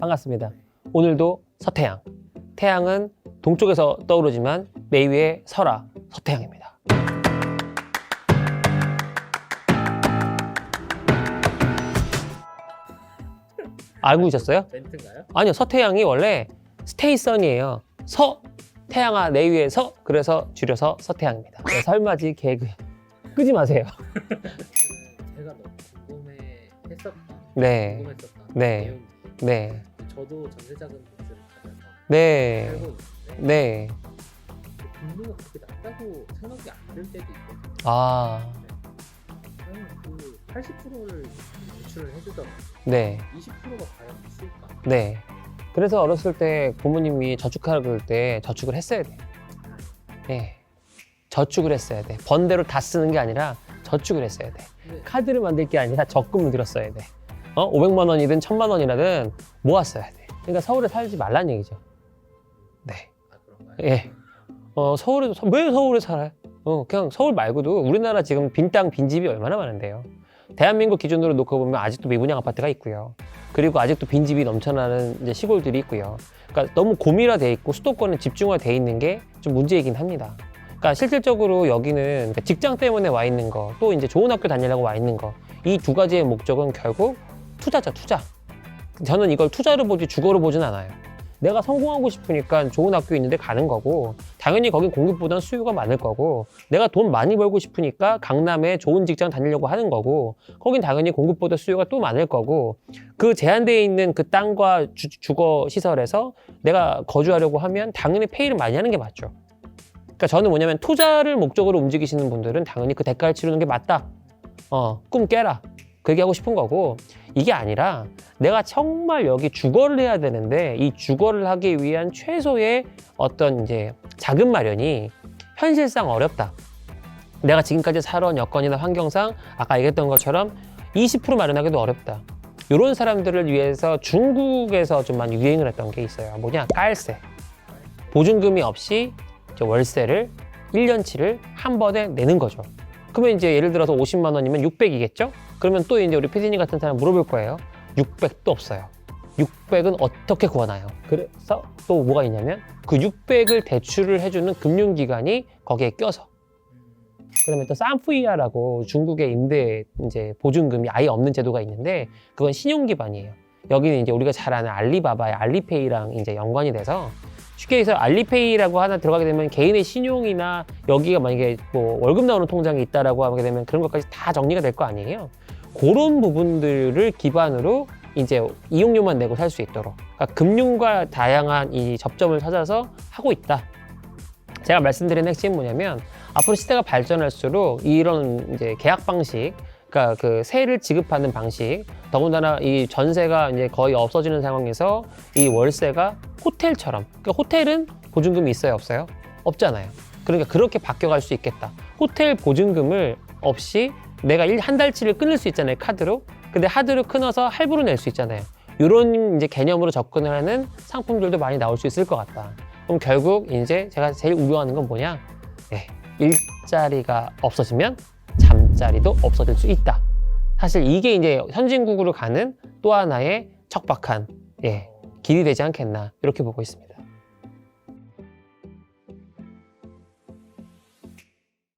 반갑습니다. 오늘도 서태양. 태양은 동쪽에서 떠오르지만 내 위에 서라 서태양입니다. 알고 있었어요? 멘트인가요? 아니요, 서태양이 원래 스테이선이에요. 서 태양아 내 위에 서 그래서 줄여서 서태양입니다. 네, 설마지 개그 끄지 마세요. 제가 너무 궁금해 했었던 네, 궁금했었던 네. 내용이 네, 저도 전세자금 대출을 받아서 네, 살고 있는데 네. 빈도가 그렇게 낮다고 생각이 안 들 때도 있거든요. 아, 저는 그 80%를 대출을 해주더라고요. 네, 20%가 과연 있을까? 네. 그래서 어렸을 때 부모님이 저축하라 그럴 때 저축을 했어야 돼. 네. 저축을 했어야 돼. 번 대로 다 쓰는 게 아니라 저축을 했어야 돼. 근데 카드를 만들 게 아니라 적금을 들었어야 돼. 어? 500만 원이든 1000만 원이라든 모았어야 돼. 그러니까 서울에 살지 말란 얘기죠. 네. 아? 예. 어, 서울에 왜 서울에 살아요? 어, 그냥 서울 말고도 우리나라 지금 빈 땅, 빈 집이 얼마나 많은데요. 대한민국 기준으로 놓고 보면 아직도 미분양 아파트가 있고요. 그리고 아직도 빈집이 넘쳐나는 이제 시골들이 있고요. 그러니까 너무 고밀화돼 있고 수도권은 집중화돼 있는 게 좀 문제이긴 합니다. 그러니까 실질적으로 여기는 그러니까 직장 때문에 와 있는 거, 또 이제 좋은 학교 다니려고 와 있는 거, 이 두 가지의 목적은 결국 투자죠, 투자. 저는 이걸 투자로 보지 주거로 보진 않아요. 내가 성공하고 싶으니까 좋은 학교 있는데 가는 거고 당연히 거긴 공급보다는 수요가 많을 거고 내가 돈 많이 벌고 싶으니까 강남에 좋은 직장 다니려고 하는 거고 거긴 당연히 공급보다 수요가 또 많을 거고 그 제한되어 있는 그 땅과 주, 주거 시설에서 내가 거주하려고 하면 당연히 페이를 많이 하는 게 맞죠. 그러니까 저는 뭐냐면 투자를 목적으로 움직이시는 분들은 당연히 그 대가를 치르는 게 맞다. 어, 꿈 깨라. 그 얘기하고 싶은 거고 이게 아니라 내가 정말 여기 주거를 해야 되는데 이 주거를 하기 위한 최소의 어떤 이제 자금 마련이 현실상 어렵다. 내가 지금까지 살아온 여건이나 환경상 아까 얘기했던 것처럼 20% 마련하기도 어렵다. 이런 사람들을 위해서 중국에서 좀 많이 유행을 했던 게 있어요. 뭐냐? 깔세. 보증금이 없이 월세를 1년치를 한 번에 내는 거죠. 그러면 이제 예를 들어서 50만 원이면 600이겠죠? 그러면 또 이제 우리 피디님 같은 사람 물어볼 거예요. 600도 없어요. 600은 어떻게 구하나요? 그래서 또 뭐가 있냐면 그 600을 대출을 해주는 금융기관이 거기에 껴서 음, 그다음에 또 산푸이아라고 중국의 임대 이제 보증금이 아예 없는 제도가 있는데 그건 신용 기반이에요. 여기는 이제 우리가 잘 아는 알리바바의 알리페이랑 이제 연관이 돼서 쉽게 해서 알리페이라고 하나 들어가게 되면 개인의 신용이나 여기가 만약에 뭐 월급 나오는 통장이 있다라고 하게 되면 그런 것까지 다 정리가 될 거 아니에요. 그런 부분들을 기반으로 이제 이용료만 내고 살 수 있도록 그러니까 금융과 다양한 이 접점을 찾아서 하고 있다. 제가 말씀드린 핵심은 뭐냐면 앞으로 시대가 발전할수록 이런 이제 계약 방식, 그러니까 그 세를 지급하는 방식, 더군다나 이 전세가 이제 거의 없어지는 상황에서 이 월세가 호텔처럼, 그러니까 호텔은 보증금이 있어요, 없어요? 없잖아요. 그러니까 그렇게 바뀌어갈 수 있겠다. 호텔 보증금을 없이 내가 일 한 달치를 끊을 수 있잖아요, 카드로. 근데 하드로 끊어서 할부로 낼 수 있잖아요. 이런 이제 개념으로 접근을 하는 상품들도 많이 나올 수 있을 것 같다. 그럼 결국 이제 제가 제일 우려하는 건 뭐냐? 예, 일자리가 없어지면 잠자리도 없어질 수 있다. 사실 이게 이제 선진국으로 가는 또 하나의 척박한 예, 길이 되지 않겠나 이렇게 보고 있습니다.